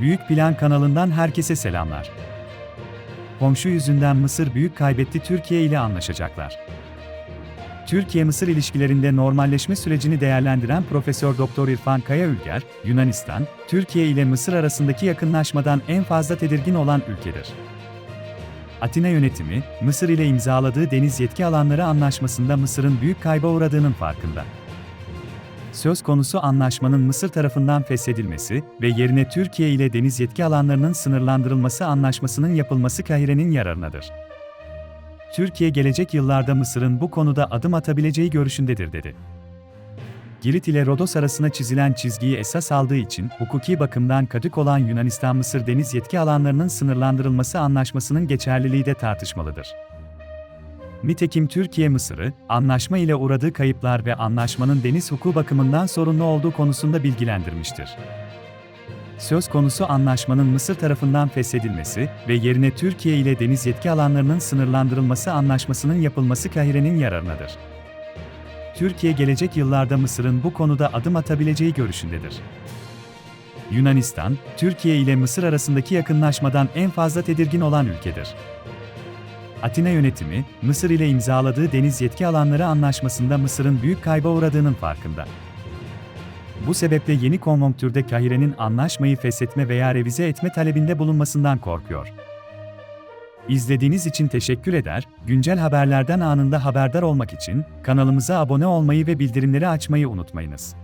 Büyük Plan kanalından herkese selamlar. Komşu yüzünden Mısır büyük kaybetti Türkiye ile anlaşacaklar. Türkiye-Mısır ilişkilerinde normalleşme sürecini değerlendiren Profesör Doktor İrfan Kaya Ülger, Yunanistan, Türkiye ile Mısır arasındaki yakınlaşmadan en fazla tedirgin olan ülkedir. Atina yönetimi, Mısır ile imzaladığı deniz yetki alanları anlaşmasında Mısır'ın büyük kayba uğradığının farkında. Söz konusu anlaşmanın Mısır tarafından feshedilmesi ve yerine Türkiye ile deniz yetki alanlarının sınırlandırılması anlaşmasının yapılması Kahire'nin yararınadır. Türkiye gelecek yıllarda Mısır'ın bu konuda adım atabileceği görüşündedir dedi. Girit ile Rodos arasına çizilen çizgiyi esas aldığı için hukuki bakımdan kadık olan Yunanistan-Mısır deniz yetki alanlarının sınırlandırılması anlaşmasının geçerliliği de tartışmalıdır. Nitekim Türkiye Mısır'ı, anlaşma ile uğradığı kayıplar ve anlaşmanın deniz hukuku bakımından sorunlu olduğu konusunda bilgilendirmiştir. Söz konusu anlaşmanın Mısır tarafından feshedilmesi ve yerine Türkiye ile deniz yetki alanlarının sınırlandırılması anlaşmasının yapılması Kahire'nin yararınadır. Türkiye gelecek yıllarda Mısır'ın bu konuda adım atabileceği görüşündedir. Yunanistan, Türkiye ile Mısır arasındaki yakınlaşmadan en fazla tedirgin olan ülkedir. Atina yönetimi, Mısır ile imzaladığı deniz yetki alanları anlaşmasında Mısır'ın büyük kayba uğradığının farkında. Bu sebeple yeni konjonktürde Kahire'nin anlaşmayı feshetme veya revize etme talebinde bulunmasından korkuyor. İzlediğiniz için teşekkür eder, güncel haberlerden anında haberdar olmak için kanalımıza abone olmayı ve bildirimleri açmayı unutmayınız.